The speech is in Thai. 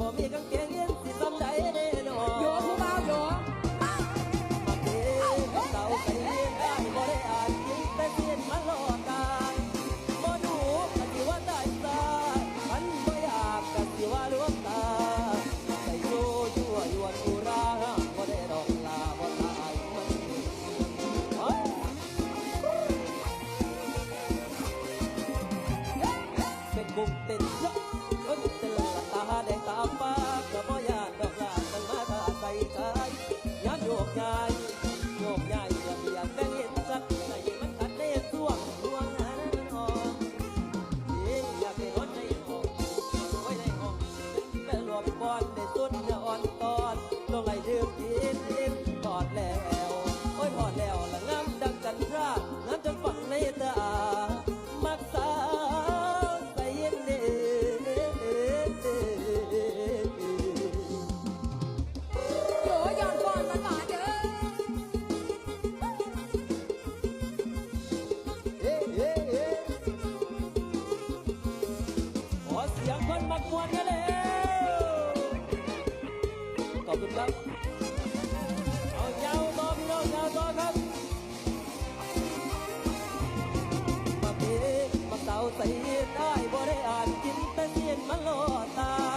บ่มีกางเกงเย็นสิซ้ำใดแน่นอนโยผู้บ่าวโยมาเด้เต่าไก่เลี้ยงได้บ่ได้อ่านกินแต่เสียนมาหลอกกายบ่ดูกะสิว่าได้ตาอันบ่อยากกะสิว่าลวงตาใส่โยยั่วยวนอุราบ่ได้ดอกลาบ่ตายมันเอ้ยเป็นบุกเต้นเยอะเอ้ย อบก้อนได้สุนื้ออ่อนตอนลงไห้ดื่มกินกินทอดแล้ว โอ้ยทอดแล้วละงามดังจันทรางามจนฝังในตา มักสาใส่เย็ดโยยอนก่อนหวานเด้อเสียงคน นอ้ายบ่ได้อ่านกินแต่เสียนมาโลตา